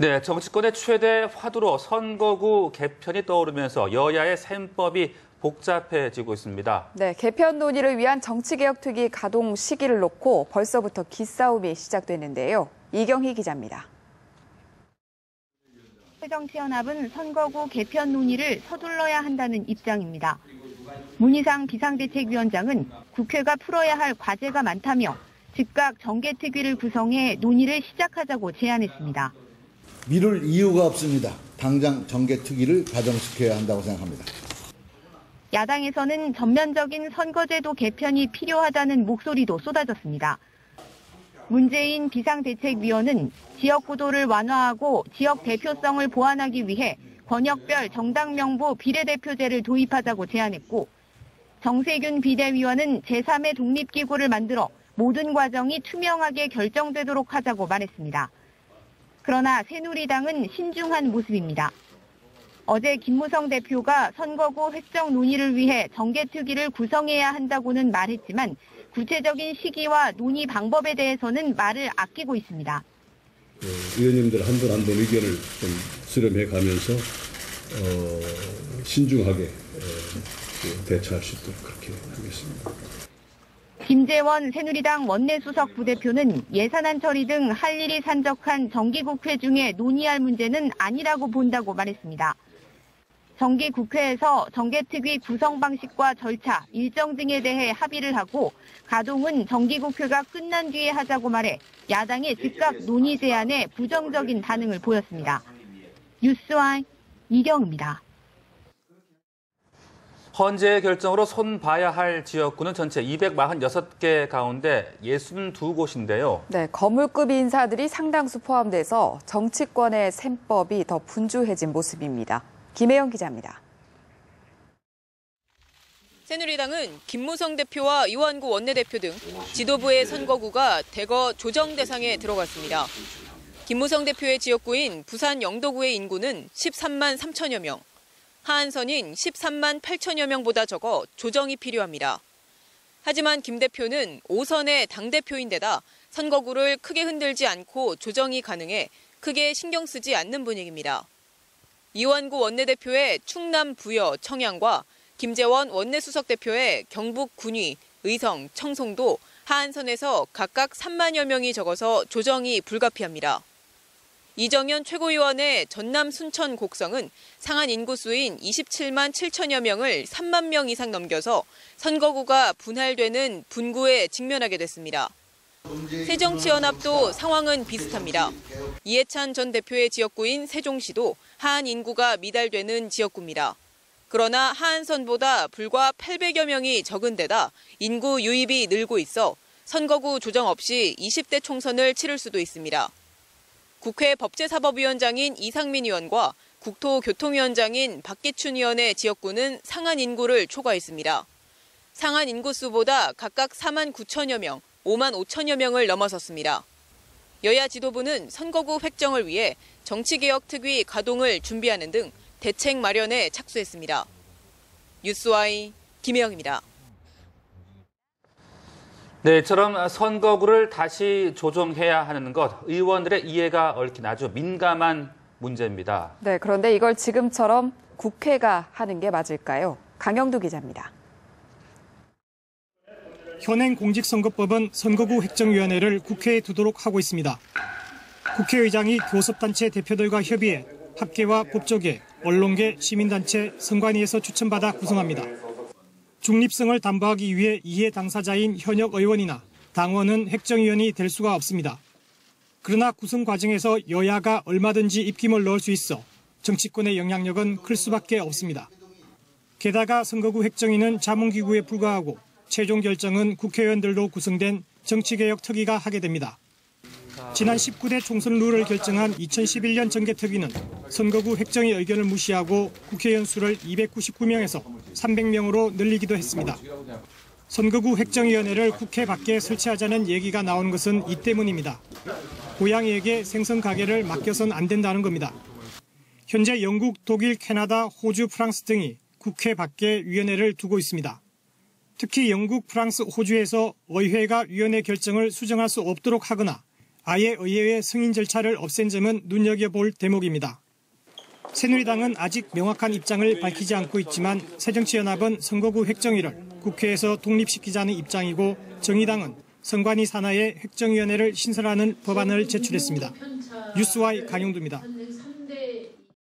네, 정치권의 최대 화두로 선거구 개편이 떠오르면서 여야의 셈법이 복잡해지고 있습니다. 네, 개편 논의를 위한 정치개혁특위 가동 시기를 놓고 벌써부터 기싸움이 시작됐는데요. 이경희 기자입니다. 새정치연합은 선거구 개편 논의를 서둘러야 한다는 입장입니다. 문희상 비상대책위원장은 국회가 풀어야 할 과제가 많다며 즉각 정개특위를 구성해 논의를 시작하자고 제안했습니다. 미룰 이유가 없습니다. 당장 정개특위를 가정시켜야 한다고 생각합니다. 야당에서는 전면적인 선거제도 개편이 필요하다는 목소리도 쏟아졌습니다. 문재인 비상대책위원은 지역구도를 완화하고 지역 대표성을 보완하기 위해 권역별 정당 명부 비례대표제를 도입하자고 제안했고 정세균 비대위원은 제3의 독립기구를 만들어 모든 과정이 투명하게 결정되도록 하자고 말했습니다. 그러나 새누리당은 신중한 모습입니다. 어제 김무성 대표가 선거구 획정 논의를 위해 정개특위를 구성해야 한다고는 말했지만 구체적인 시기와 논의 방법에 대해서는 말을 아끼고 있습니다. 그 의원님들 한분 한 분 의견을 좀 수렴해 가면서 어, 신중하게 그 대처할 수 있도록 그렇게 하겠습니다. 김재원 새누리당 원내수석 부대표는 예산안 처리 등 할 일이 산적한 정기국회 중에 논의할 문제는 아니라고 본다고 말했습니다. 정기국회에서 정개특위 구성 방식과 절차, 일정 등에 대해 합의를 하고 가동은 정기국회가 끝난 뒤에 하자고 말해 야당의 즉각 논의 제안에 부정적인 반응을 보였습니다. 뉴스와이 이경입니다. 헌재의 결정으로 손 봐야 할 지역구는 전체 246개 가운데 62곳인데요. 네, 거물급 인사들이 상당수 포함돼서 정치권의 셈법이 더 분주해진 모습입니다. 김혜영 기자입니다. 새누리당은 김무성 대표와 이완구 원내대표 등 지도부의 선거구가 대거 조정 대상에 들어갔습니다. 김무성 대표의 지역구인 부산 영도구의 인구는 13만 3천여 명, 하한선인 13만 8천여 명보다 적어 조정이 필요합니다. 하지만 김 대표는 5선의 당대표인데다 선거구를 크게 흔들지 않고 조정이 가능해 크게 신경 쓰지 않는 분위기입니다. 이완구 원내대표의 충남 부여 청양과 김재원 원내수석 대표의 경북 군위, 의성, 청송도 하한선에서 각각 3만여 명이 적어서 조정이 불가피합니다. 이정현 최고위원의 전남 순천 곡성은 상한 인구수인 27만 7천여 명을 3만 명 이상 넘겨서 선거구가 분할되는 분구에 직면하게 됐습니다. 새정치연합도 상황은 비슷합니다. 이해찬 전 대표의 지역구인 세종시도 하한 인구가 미달되는 지역구입니다. 그러나 하한선보다 불과 800여 명이 적은 데다 인구 유입이 늘고 있어 선거구 조정 없이 20대 총선을 치를 수도 있습니다. 국회 법제사법위원장인 이상민 의원과 국토교통위원장인 박기춘 의원의 지역구는 상한 인구를 초과했습니다. 상한 인구수보다 각각 4만 9천여 명, 5만 5천여 명을 넘어섰습니다. 여야 지도부는 선거구 획정을 위해 정치개혁 특위 가동을 준비하는 등 대책 마련에 착수했습니다. 뉴스와이 김혜영입니다. 네, 처럼 선거구를 다시 조정해야 하는 것, 의원들의 이해가 얽힌 아주 민감한 문제입니다. 네, 그런데 이걸 지금처럼 국회가 하는 게 맞을까요? 강영두 기자입니다. 현행 공직선거법은 선거구 획정위원회를 국회에 두도록 하고 있습니다. 국회의장이 교섭단체 대표들과 협의해 학계와 법조계, 언론계, 시민단체, 선관위에서 추천받아 구성합니다. 중립성을 담보하기 위해 이해 당사자인 현역 의원이나 당원은 획정위원이 될 수가 없습니다. 그러나 구성 과정에서 여야가 얼마든지 입김을 넣을 수 있어 정치권의 영향력은 클 수밖에 없습니다. 게다가 선거구 획정위는 자문기구에 불과하고 최종 결정은 국회의원들로 구성된 정치개혁 특위가 하게 됩니다. 지난 19대 총선 룰을 결정한 2011년 정개특위는 선거구 획정의 의견을 무시하고 국회의원 수를 299명에서 300명으로 늘리기도 했습니다. 선거구 획정위원회를 국회 밖에 설치하자는 얘기가 나온 것은 이 때문입니다. 고양이에게 생선 가게를 맡겨선 안 된다는 겁니다. 현재 영국, 독일, 캐나다, 호주, 프랑스 등이 국회 밖에 위원회를 두고 있습니다. 특히 영국, 프랑스, 호주에서 의회가 위원회 결정을 수정할 수 없도록 하거나 아예 의회의 승인 절차를 없앤 점은 눈여겨볼 대목입니다. 새누리당은 아직 명확한 입장을 밝히지 않고 있지만 새정치연합은 선거구 획정위를 국회에서 독립시키자는 입장이고 정의당은 선관위 산하의 획정위원회를 신설하는 법안을 제출했습니다. 뉴스와이 강용두입니다.